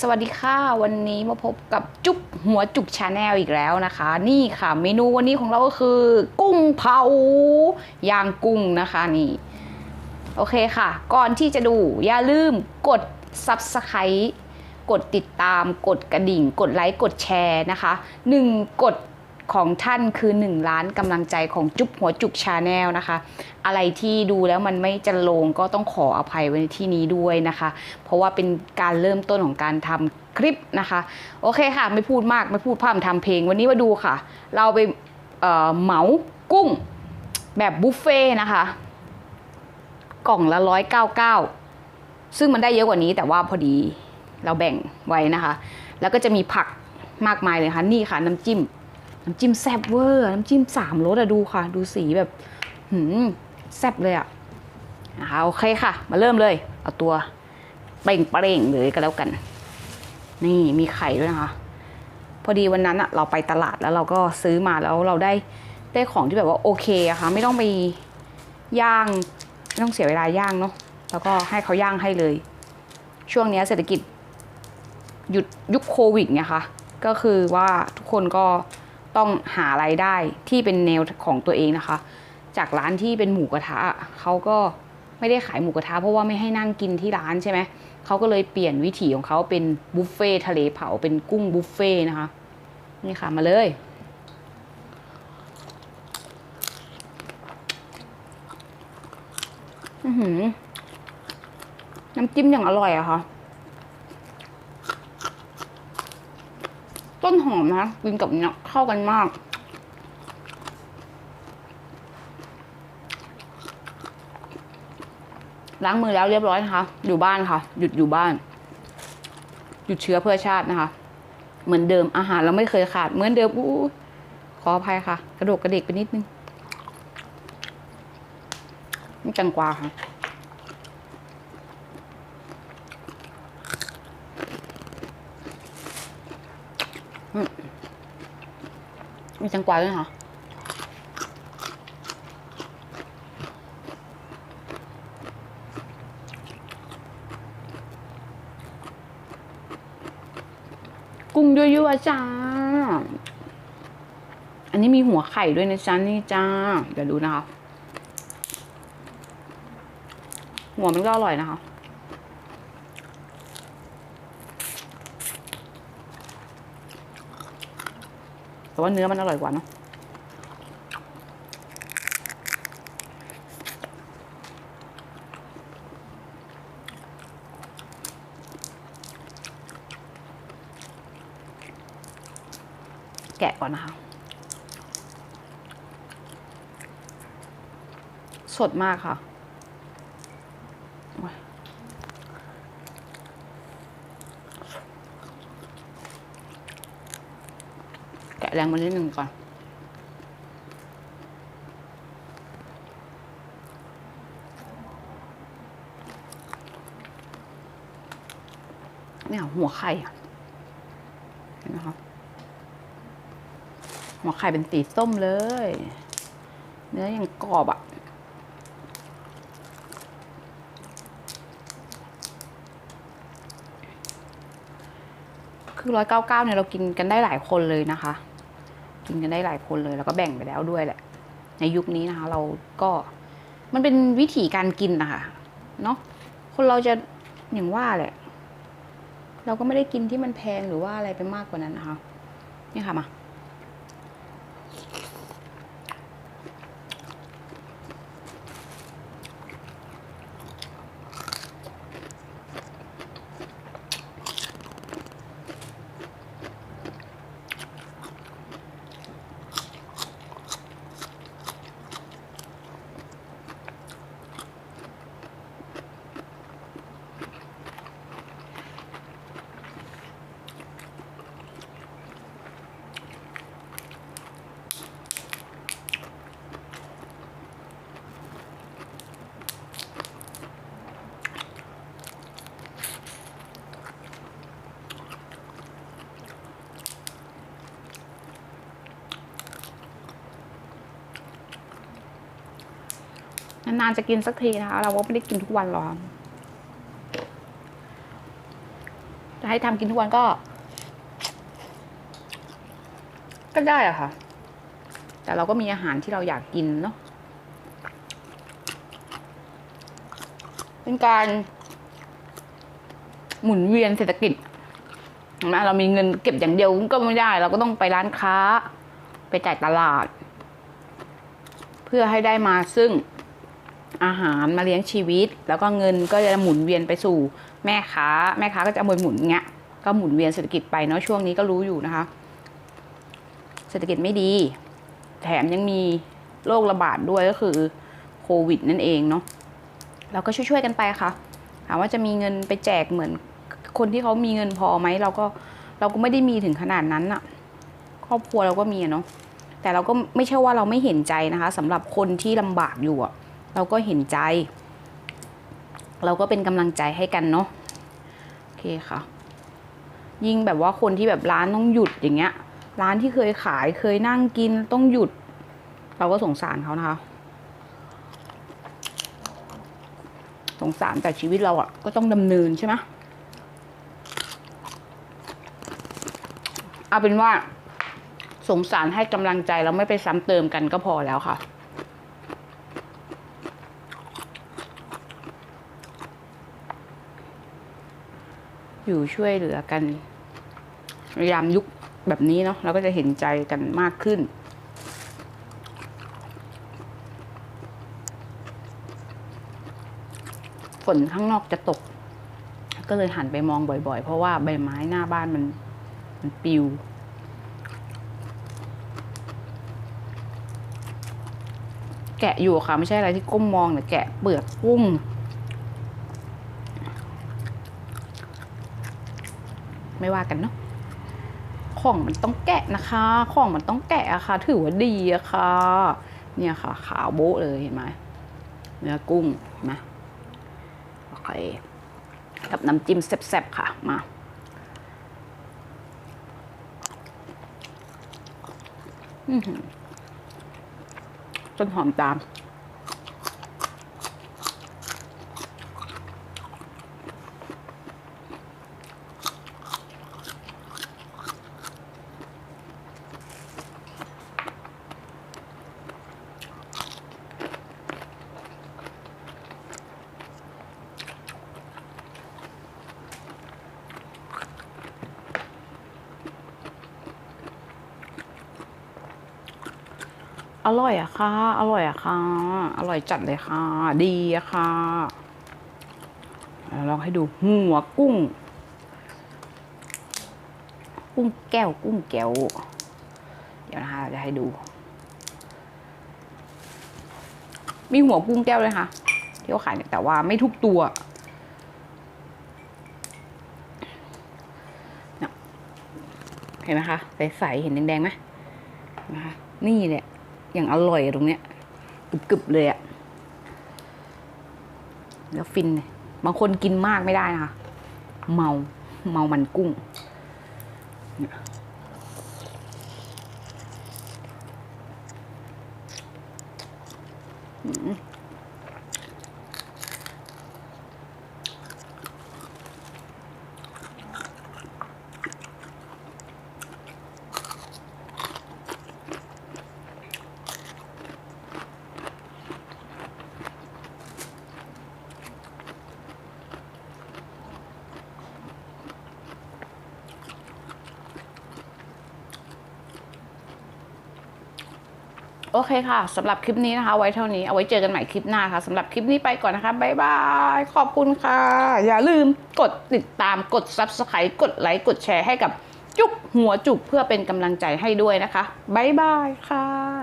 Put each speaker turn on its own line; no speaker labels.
สวัสดีค่ะ วันนี้มาพบกับจุ๊บหัวจุกชาแนลอีกแล้วนะคะ นี่ค่ะ เมนูวันนี้ของเราก็คือ กุ้งเผาย่างกุ้งนะคะนี่ โอเคค่ะ ก่อนที่จะดูอย่าลืมกด Subscribe กดติดตาม กดกระดิ่ง กดไลค์ กดแชร์นะคะหนึ่งกด ของท่านคือ 1 ล้านกำลังใจของจุ๊บหัวจุกชาแนลนะคะ อะไรที่ดูแล้วมันไม่จะลงก็ต้องขออภัยไว้ในที่นี้ด้วยนะคะ เพราะว่าเป็นการเริ่มต้นของการทำคลิปนะคะ โอเคค่ะ ไม่พูดมากไม่พูดพร่ำทำเพลง วันนี้มาดูค่ะ เราไปเอ่อเหมากุ้งแบบบุฟเฟ่นะคะ กล่องละร้อยเก้าเก้าซึ่งมันได้เยอะกว่านี้แต่ว่าพอดีเราแบ่งไว้นะคะ แล้วก็จะมีผักมากมายเลยค่ะนี่ค่ะน้ำจิ้ม น้ำจิ้มแซ่บเวอร์ น้ำจิ้มสามรสอะดูค่ะ ดูสีแบบหืมแซ่บเลยอะนะคะโอเคค่ะ มาเริ่มเลย เอาตัวเป่งเปร่งเลยก็แล้วกัน นี่มีไข่ด้วยนะคะ พอดีวันนั้นอะเราไปตลาดแล้วเราก็ซื้อมาแล้วเราได้ได้ของที่แบบว่าโอเคอะค่ะ ไม่ต้องไปย่างไม่ต้องเสียเวลาย่างเนาะแล้วก็ให้เขาย่างให้เลย ช่วงนี้เศรษฐกิจหยุดยุคโควิดเนี่ยค่ะก็คือว่าทุกคนก็ ต้องหาไรายได้ที่เป็นแนวของตัวเองนะคะ จากร้านที่เป็นหมูกระทะเขาก็ไม่ได้ขายหมูกระทะเพราะว่าไม่ให้นั่งกินที่ร้านใช่ไหมเขาก็เลยเปลี่ยนวิถีของเขาเป็นบุฟเฟ่ทะเลเผาเป็นกุ้งบุฟเฟ่นะคะนี่ค่ะมาเลยอือหือน้ำจิ้มอย่างอร่อยอะค่ะ ต้นหอมนะกินกับเนี้ยเข้ากันมาก ล้างมือแล้วเรียบร้อยนะคะ อยู่บ้านค่ะ หยุดอยู่บ้าน หยุดเชื้อเพื่อชาตินะคะ เหมือนเดิมอาหารเราไม่เคยขาด เหมือนเดิมอู้ขออภัยค่ะ กระโดกกระเดกไปนิดนึงนี่จังกว่าค่ะ มีจังกวาด้วยเหรอกุ้งยั่วๆจ้า อันนี้มีหัวไข่ด้วยนะจ๊ะนี่จ้า เดี๋ยวดูนะคะ หัวมันก็อร่อยนะคะ แต่ว่าเนื้อมันอร่อยกว่าเนอะแกะก่อนนะคะ สดมากค่ะโอ้ย แกะแรงมานิดหนึ่งก่อน เนี่ยหัวไข่เห็นไหมคะหัวไข่เป็นสีส้มเลย เนื้อยังกรอบอะคือร้อยเก้าเก้าเนี่ยเรากินกันได้หลายคนเลยนะคะ กินกันได้หลายคนเลย แล้วก็แบ่งไปแล้วด้วยแหละ ในยุคนี้นะคะ เราก็มันเป็นวิธีการกินนะคะเนาะคนเราจะอย่างว่าแหละ เราก็ไม่ได้กินที่มันแพงหรือว่าอะไรไปมากกว่านั้นนะคะนี่ค่ะมา นานๆจะกินสักทีนะคะ เราก็ไม่ได้กินทุกวันหรอกจะให้ทำกินทุกวันก็ ก็ได้อะค่ะ แต่เราก็มีอาหารที่เราอยากกินเนาะเป็นการหมุนเวียนเศรษฐกิจนไหมเรามีเงินเก็บอย่างเดียวก็ไม่ได้ เราก็ต้องไปร้านค้า ไปจ่ายตลาด เพื่อให้ได้มาซึ่ง อาหารมาเลี้ยงชีวิต แล้วก็เงินก็จะหมุนเวียนไปสู่แม่ค้า แม่ค้าก็จะเอาไปหมุนเงี้ยก็หมุนเวียนเศรษฐกิจไปเนาะช่วงนี้ก็รู้อยู่นะคะ เศรษฐกิจไม่ดี แถมยังมีโรคระบาดด้วยก็คือโควิดนั่นเองเนาะเราก็ช่วยๆกันไปค่ะถามว่าจะมีเงินไปแจกเหมือนคนที่เขามีเงินพอไหมเราก็เราก็ไม่ได้มีถึงขนาดนั้นอะครอบครัวเราก็มีเนาะแต่เราก็ไม่ใช่ว่าเราไม่เห็นใจนะคะสำหรับคนที่ลำบากอยู่อะ เราก็เห็นใจ เราก็เป็นกำลังใจให้กันเนาะโอเคค่ะ ยิ่งแบบว่าคนที่แบบร้านต้องหยุดอย่างเงี้ย ร้านที่เคยขายเคยนั่งกินต้องหยุด เราก็สงสารเขานะคะสงสารแต่ชีวิตเราอะก็ต้องดำเนินใช่ไหมเอาเป็นว่าสงสารให้กำลังใจเราไม่ไปซ้ำเติมกันก็พอแล้วค่ะ อยู่ช่วยเหลือกันยามยุคแบบนี้เนาะเราก็จะเห็นใจกันมากขึ้น ฝนข้างนอกจะตก ก็เลยหันไปมองบ่อย ๆ เพราะว่าใบไม้หน้าบ้านมันมันปิวแกะอยู่ค่ะ ไม่ใช่อะไรที่ก้มมองแต่แกะเปลือกกุ้ง ไม่ว่ากันเนาะของมันต้องแกะนะคะ ของมันต้องแกะอะค่ะ ถือว่าดีอะค่ะ เนี่ยค่ะ ขาวโบ๊ะเลยเห็นไหมเนื้อกุ้งนไหมโอเคกับน้ำจิ้มแซ่บๆค่ะมาอือหือต้นหอมตาม อร่อยอะค่ะ อร่อยอะค่ะ อร่อยจัดเลยค่ะ ดีอะค่ะลองให้ดูหัวกุ้ง กุ้งแก้ว กุ้งแก้ว เดี๋ยวนะคะจะให้ดู มีหัวกุ้งแก้วเลยค่ะ ที่เขาขายเนี่ยแต่ว่าไม่ทุกตัวเนี่ยเห็นไหมคะใสๆเห็นแดงๆไหมนะคะนี่แหละ อย่างอร่อยตรงเนี้ยกรึบๆเลยอะแล้วฟินเลยบางคนกินมากไม่ได้นะคะ เมาเมามันกุ้ง อืม โอเคค่ะสำหรับคลิปนี้นะคะ ไว้เท่านี้เอาไว้เจอกันใหม่คลิปหน้าค่ะสำหรับคลิปนี้ไปก่อนนะคะบ๊ายบายขอบคุณค่ะ อย่าลืมกดติดตามกด subscribe กดไลค์กดแชร์ให้กับจุกหัวจุกเพื่อเป็นกำลังใจให้ด้วยนะคะบ๊ายบายค่ะ